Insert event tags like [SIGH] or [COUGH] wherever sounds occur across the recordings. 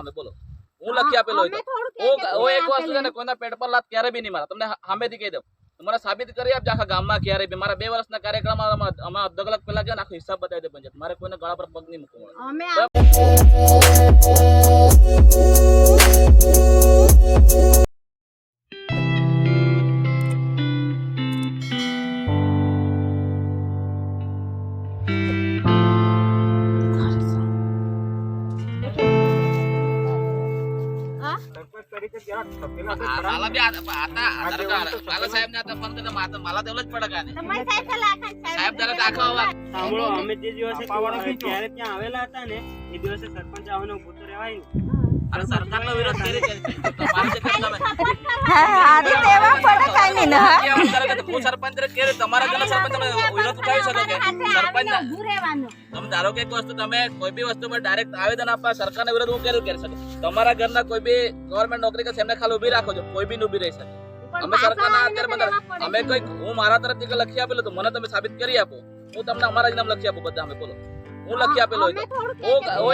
અમે બોલો. હું લખી આપેલો હોય. હું એક વસ્તુ છે કોઈના પેટ પર લાત ક્યારે બી નહીં મારા. તમને સામેથી કહી દઉં. મને સાબિત કરી આપજો આખા ગામમાં ક્યારે બી. મારા બે વર્ષના કાર્યક્રમમાં અમે અડધો કલાક પહેલા ગયા આખો હિસાબ બતાવી દે પંચાયત મારે કોઈને ગળા પર પગ નહીં મૂકવો સાહેબ તો દાખલો અમે જે દિવસે પાવાડો અ, ત્યાં આવેલા હતા ને એ દિવસે સરપંચ આવવાનો ઊભો તો રહેવાય સરકારનો વિરોધ કરી છે. કે હું સરપંચ તરીકે તમારા ઘરના સરપંચ તમે વિરોધ ઉઠાવી શકો કે સરપંચ તમે ધારો કે એક વસ્તુ તમે કોઈ બી વસ્તુ પર ડાયરેક્ટ આવેદન આપવા સરકારના વિરોધ હું કેરું કરી શકો? તમારા ઘરના કોઈ બી ગવર્મેન્ટ નોકરી કે એમને ખાલી ઊભી રાખો છો કોઈ બી ઊભી રહી શકે. અમે સરકારના અત્યારે પડે. અમે કોઈ હું મારા તરફથી લખી આપેલું તો મને તમે સાબિત કરી આપો. હું તમને અમારા જ નામ લખી આપું બધા અમે બોલો. હું લખી આપેલો હતો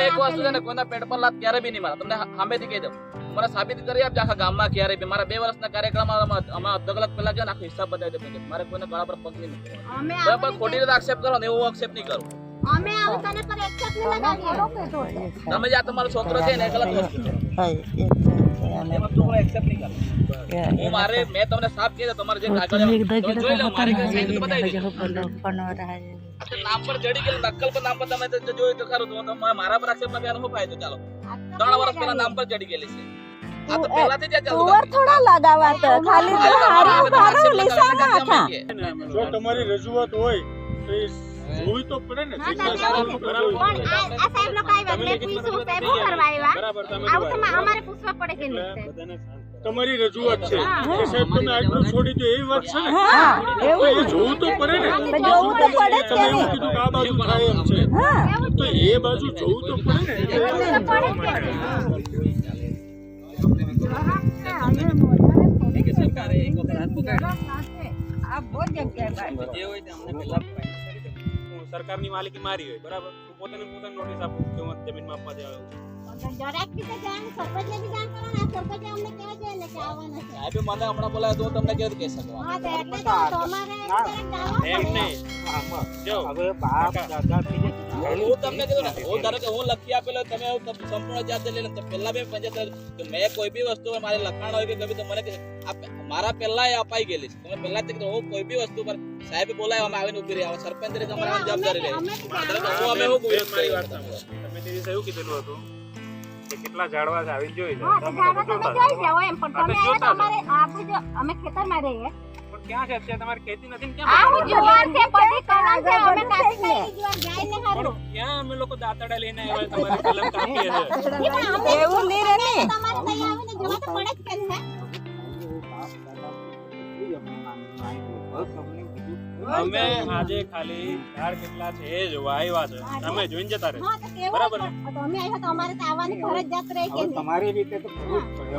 એક વસ્તુ છે ને કોઈના પેટ પર લાત ક્યારે બી નહીં મારા. તમને સામેથી કહી દઉં. મને સાબિત કરી આપજો આખા ગામમાં ક્યારે બી. મારા બે વર્ષના કાર્યક્રમમાં અમે અડધો કલાક પહેલા ગયા આખો હિસાબ બતાવી દે મારે કોઈને ગળા પર પગ નહીં તમે પણ ખોટી રીતે આક્ષેપ કરો ને એવું આક્ષેપ નહીં કરું. તમે જ્યાં તમારો છોકરો છે ને ગલત વસ્તુ છે. હું મારે મેં તમને સાફ કીધું તમારે જે કાગળ નામ પર ચડી ગયેલું નક્કલ પર નામ પર તમે જોયું તો ખરું. તો મારા પર આક્ષેપ લગાવવાનો શું ફાયદો? ચાલો. ત્રણ વર્ષ પેલા નામ પર ચડી ગયેલી છે. તમારી રજૂઆત હોય તો તો પડે ને. હા, જિજ્ઞાસા સાચી તો વાત છે. કરવી. પણ આ આ સાહેબ લોકો આવ્યા એટલે પૂછ્યું સાહેબ શું કરવા આવ્યા? આવું તો અમારે પૂછવા પડે કે નહીં સાહેબ? બધાને શાંત કરો. તમારી રજૂઆત છે. કે સાહેબ તમે આટલું છોડી દો એવી વાત છે ને? તો એ જોવું તો પડે ને. જોવું તો પડે તમે કે એવું કીધું કે આ બાજુ થાય એમ છે. તો એ બાજુ જોવું તો પડે ને. સરકારે એક વખત હાથ પકડ્યો. આ બહુ જગ્યાએ જે હોય તે અમને સરકારની માલિકી મારી હોય બરાબર? તું પોતાને પોતાને નોટિસ આપું કે હું જમીન આપવા જાઉં જરાક બી તો જાણ સરપંચને બી જાણ કરો ને આ સરપંચે અમને કહેવા જોઈએ ને કે આવવાના છે સાહેબે મને હમણાં બોલાવ્યો તો હું તમને કેવી રીતે કહી શકું? હા તો એટલે તો તમારે જરાક જાણવા એમ પડે. નહીં. જો હવે બાપ દાદાથી જે હું તમને કીધું ને હું ધારો કે હું લખી આપેલો તમે એવું તમ- સંપૂર્ણ જવાબદારી લઈને તો પહેલા બી પંચાયત મેં કોઈ બી વસ્તુ મારે લખાણ હોય કે કભી તો મને કે આ પે- મારા પહેલા એ અપાઈ ગયેલી છે. તમે પહેલા હું કોઈ બી વસ્તુ પર સાહેબ બોલાય અમે આવીને ઊભી રહ્યા. આવે સરપંચ તરીકે અમારે જવાબદારી રહી અમે હું એવું બેન, મારી વાત તમે તે દિવસે એવું કીધેલું હતું કેટલા ઝાડવા છે આવી જોઈ જાઓ એમ. પણ તમે આપણે જો અમે ખેતરમાં રહીએ. ક્યાં છે? અત્યારે તમારી ખેતી નથી ને ક્યાં આવું જુવાર છે બધી કલમ છે અમે કાપી નાખી જુવાર જાય ને હારું. ક્યાં અમે લોકો દાંતડા લઈને આવ્યા તમારી કલમ કાપી એવું નહીં રે ને. તમારે ત્યાં આવીને જોવા તો પડે જ કે નહીં અમે આજે ખાલી ઝાડ કેટલા છે એ જોવા આવ્યા છે. તમે જોઈને જતા રહેજો હા તો કેવું બરાબર ને? તો અમે આવ્યા તો અમારે તો આવવાની ફરજિયાત રહી કે તમારી રીતે તો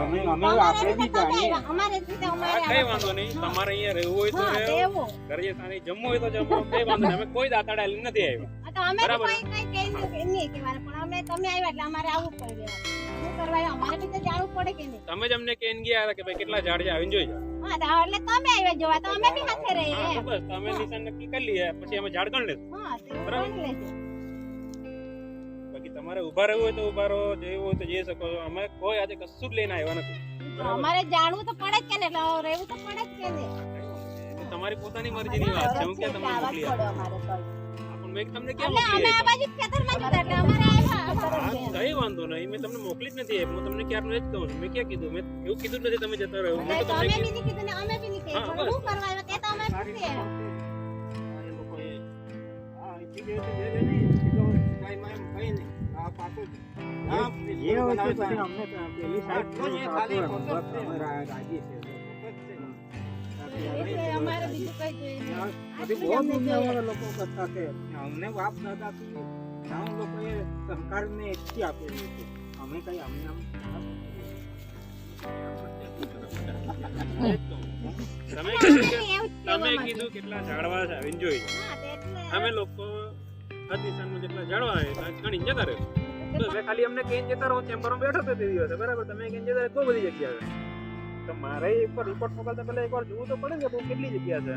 અમે અમે આપણે બી જાણીએ અમારે રીતે અમારે કઈ વાંધો નહીં. તમારે અહીંયા રહેવું હોય તો રહેવું. ઘરે તારી જમવું હોય તો જમો કઈ વાંધો નહીં. અમે કોઈ દાતાડા લઈને નથી આવ્યા તો અમે કઈ કઈ નહીં કે પણ અમે તમે આવ્યા એટલે અમારે આવવું પડે શું કરવા અમારે બી તો જાણવું પડે કે નહીં? તમે જ અમને કેન ગયા હતા કે ભાઈ કેટલા ઝાડ છે આવીને જોઈ જાઓ. હા તો એટલે તમે આવ્યા જોવા તો અમે બી સાથે રહીએ. બસ તમે નિશાન નક્કી કરી લઈએ પછી અમે ઝાડ ગણ લેશું. હા બરાબર. લેજો. બાકી તમારે ઊભા રહેવું હોય તો ઊભા રહો જેવું હોય તો જઈ શકો છો. અમે કોઈ આજે કશું જ લઈને આવ્યા નથી. અમારે જાણવું તો પડે જ કે એટલે રહેવું તો પડે જ કે ને તમારી પોતાની મરજીની વાત છે હું કે તમને મોકલી આપું? અમારે તો. મેં તમને કેમ મોકલી અમે આ બાજુ ખેતરમાં જતા એટલે અમારે આવ્યા અમારે હા, ઘેર. કઈ વાંધો નહીં મેં તમને મોકલી જ નથી હું તમને ક્યારનું એ જ કહું છું મેં ક્યાં કીધું મેં એવું કીધું જ નથી તમે જતા રહો મેં એટલે તો તમે તમને બી નહીં કીધું ને અમે બી નહીં કીધું. હા, પણ બસ. શું કરવા આવ્યા તે તો અમે પૂછીએ. એ લોકોએ હા એ કીધું એટલે જે જે નહીં કીધું કાંઈ એમ કઈ નહીં આ પાછું જ. હા, જે હોય તે પછી અમને તો પેલી સાઈડ જોઈએ ખાલી ફોટો જ છે. અમે રા- રાજી છે ફોટો જ છે. એટલે અમારે બીજું કઈ ગામ લોકોએ સરકારને એકથી આપેલી છે. અમે કઈ અમે આમ તમે [LAUGHS] તમે કીધું કેટલા ઝાડવા છે આવીને જોઈ. તો અમે લોકો હદ જેટલા ઝાડવા આવે ગણી જતા તો મેં ખાલી અમને કહીને જતા રહો ચેમ્બરમાં બેઠો હતો તે દિવસે બરાબર તમે કહીને જતા બહુ બધી જગ્યા છે. તો મારે એકવાર રિપોર્ટ મોકલતા પહેલા એકવાર જોવું તો પડે ને કે બહુ કેટલી જગ્યા છે.